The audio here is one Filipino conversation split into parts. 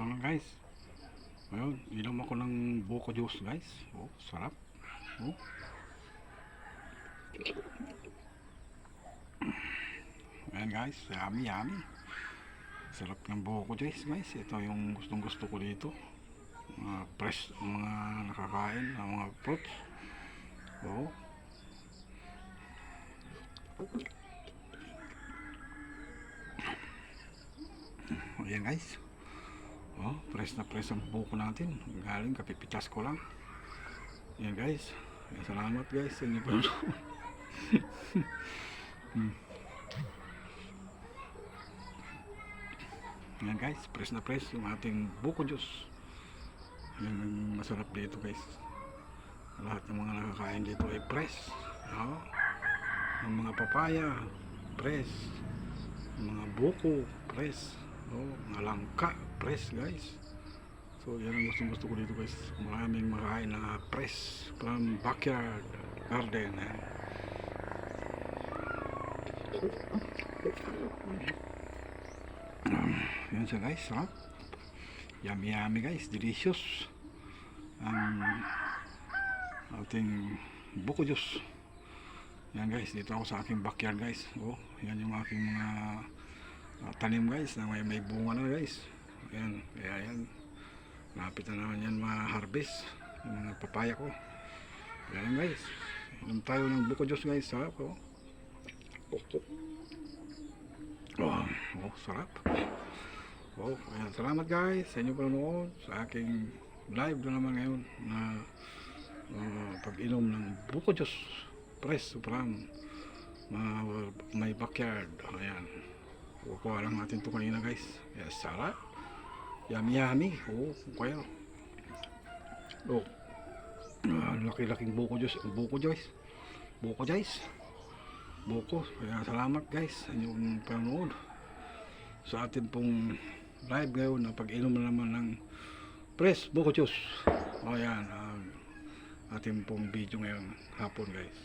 ito na guys. Ayun, inom ako ng buko juice guys. Oh, sarap. Oh. Ayan guys, yummy yummy. Sarap ng buko juice guys. Ito yung gustong gusto ko dito. Mga fresh, mga nakakain, ng mga fruits. Oh. Ayan guys. Oh, press na press ang buko natin. Galing, kapipitas ko lang. Ayan guys. Ayan, salamat guys sa inyo hmm. Ayan guys, press na press yung ating buko juice. Ayan ang masarap dito guys. Lahat ng mga nakakain dito ay press. Oh. Ang mga papaya, press. Mga buko, press. Oh, mga langka, press guys. So yan ang gusto gusto ko dito guys. Maraming makain na press from backyard garden. Eh. Yan siya guys, sarap. Yummy yummy guys, delicious. Ang ating buko juice. Yan guys, dito ako sa aking backyard guys. Oh, yan yung aking mga uh, tanim guys na may, may bunga na guys. Ayan, kaya yan. Lapit na naman yan ma-harvest. Mga papaya ko. Ayan guys. Inom tayo ng buko juice guys. Sarap oh. Oh, oh sarap. Oh, ayan. Salamat guys sa inyong panonood sa aking live na naman ngayon na uh, pag-inom ng buko juice. Press from ma may backyard. Ayan. Kukuha lang natin to kanina guys. Yes, sarap. Yummy yummy. Oh, kaya. Oh. Ah, laki-laking buko juice. Buko guys. Buko guys. Buko. Kaya salamat guys sa inyong panonood. Sa atin pong live ngayon na pag-inom na naman ng press buko juice. O yan. ang ating pong video ngayon hapon guys.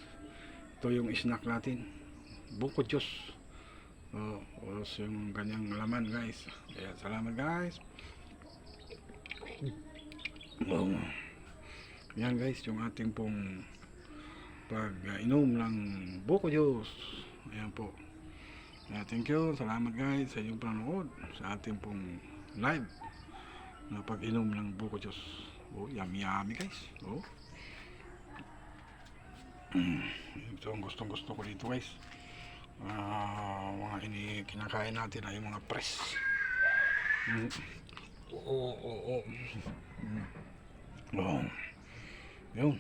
Ito yung snack natin. Buko juice. Oh, oras yung ganyang laman guys. Ayan, salamat guys. Oh. Yan guys, yung ating pong pag-inom ng buko juice. Ayan po. Ayan, thank you. Salamat guys sa inyong panonood sa ating pong live na pag-inom ng buko juice. Oh, yummy yummy guys. Oh. Ito ang gustong gusto ko dito guys. Ah, kinakain natin ay mga press. Mm. Oo, oo, oo. Mm. Oh. Yun.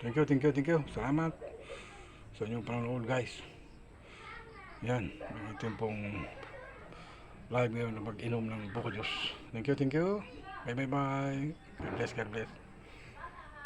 Thank you, thank you, thank you. Salamat sa inyong panonood guys. Yan, ang ating pong live ngayon na mag-inom ng buko juice. Thank you, thank you. Bye, bye, bye. God bless, God bless.